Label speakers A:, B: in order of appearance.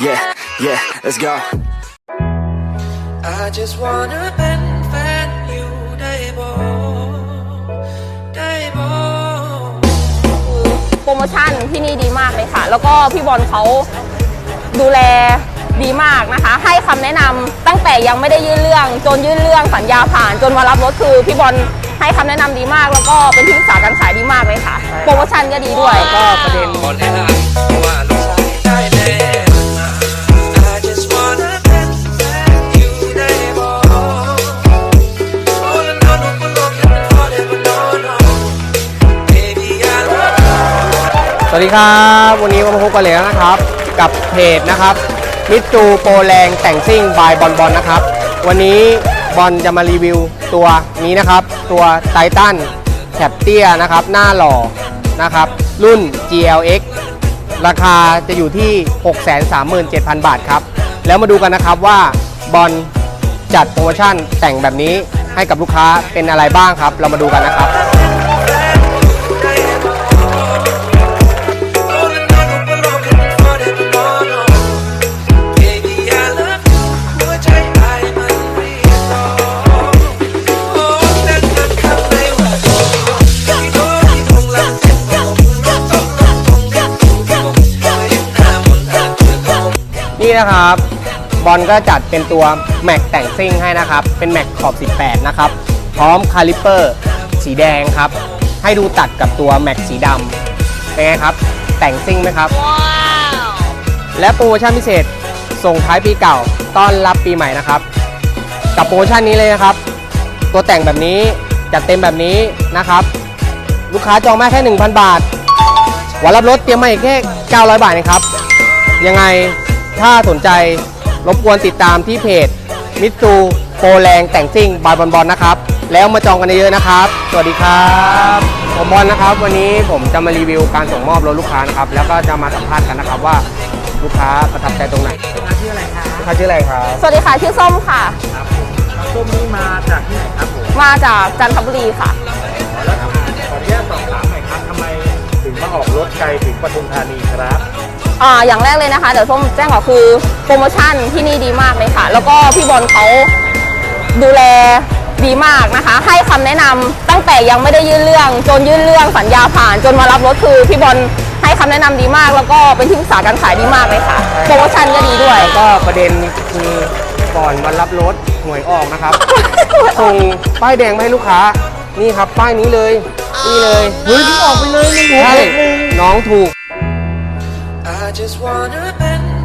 A: Yeah, yeah, let's go.
B: I just wanna เป็นแฟนอยู่ได้บ่ได้บ่
C: โปรโมชั่นที่นี่ดีมากเลยค่ะ แล้วก็พี่บอลเขาดูแลดีมากนะคะ ให้คำแนะนำตั้งแต่ยังไม่ได้ยื่นเรื่อง จนยื่นเรื่องสัญญาผ่าน จนมารับรถคือพี่บอลให้คำแนะนำดีมาก แล้วก็เป็นที่ปรึกษาการขายดีมากเลยค่ะ โปรโมชั่นก็ดีด้วย
D: ก็ประเด็น
B: บอกได้ล
D: สวัสดีครับ วันนี้มาพบกันเลยแล้วนะครับ กับเพจนะครับมิจูโปรแรงแต่งซิ่งบายบอลบอลนะครับ วันนี้บอลจะมารีวิวตัวนี้นะครับ ตัวไททันแคปเตียนะครับ หน้าหล่อนะครับ รุ่น GLX ราคาจะอยู่ที่ 637,000 บาทครับ แล้วมาดูกันนะครับว่าบอลจัดโปรโมชั่นแต่งแบบนี้ให้กับลูกค้าเป็นอะไรบ้างครับ เรามาดูกันนะครับ นี่นะครับ บอลก็จัดเป็นตัวแม็กแต่งซิ่งให้นะครับ เป็นแม็กขอบ 18 นะครับ พร้อมคาลิปเปอร์สีแดงครับ ให้ดูตัดกับตัวแม็กสีดำเป็นไงครับ แต่งซิ่งไหมครับ และโปรโมชั่นพิเศษส่งท้ายปีเก่าต้อนรับปีใหม่นะครับ กับโปรโมชั่นนี้เลยนะครับ ตัวแต่งแบบนี้จัดเต็มแบบนี้นะครับ ลูกค้าจองแม่แค่ 1,000 บาท วันรับรถเตรียมมาอีกแค่ 900 บาทเองครับ ยังไง ถ้าสนใจรบกวนติดตามที่เพจมิตซูโปรแรงแต่งซิ่งบายบอลบอลนะครับ แล้วมาจองกันเยอะๆนะครับ สวัสดีครับผมบอลนะครับ วันนี้ผมจะมารีวิวการส่งมอบรถลูกค้านะครับ แล้วก็จะมาสัมภาษณ์กันนะครับว่าลูกค้าประทับใจตรงไหนลูกค้าชื่ออะไรครับลูกค้าชื่ออะไรครับ
C: สวัสดีค่ะ ชื่อส้มค่ะ
E: ส้มนี่มาจากที่ไหนครับผม
C: มาจากจันทบุรีค่ะ
E: แล้วขออนุญาตสอบถามหน่อยครับทำไมถึงมาออกรถไกลถึงปทุมธานีครับ
C: อ่าอย่างแรกเลยนะคะเดี๋ยวส้มแจ้งก่อนคือโปรโมชั่นที่นี่ดีมากเลยค่ะ แล้วก็พี่บอลเขาดูแลดีมากนะคะ ให้คำแนะนำตั้งแต่ยังไม่ได้ยื่นเรื่อง จนยื่นเรื่องสัญญาผ่าน จนมารับรถคือพี่บอลให้คำแนะนำดีมาก แล้วก็เป็นที่ปรึกษาการขายดีมากเลยค่ะโปรโมชั่นก็ดีด้วย
D: แล้วก็ประเด็นคือก่อนวันรับรถหวยออกนะครับส่งป้ายแดงมาให้ลูกค้านี่ครับป้ายนี้เลยนี่เลยเฮ้ยออกไปเลยไม่ถูกใช่น้องถูก
B: I just wanna เป็น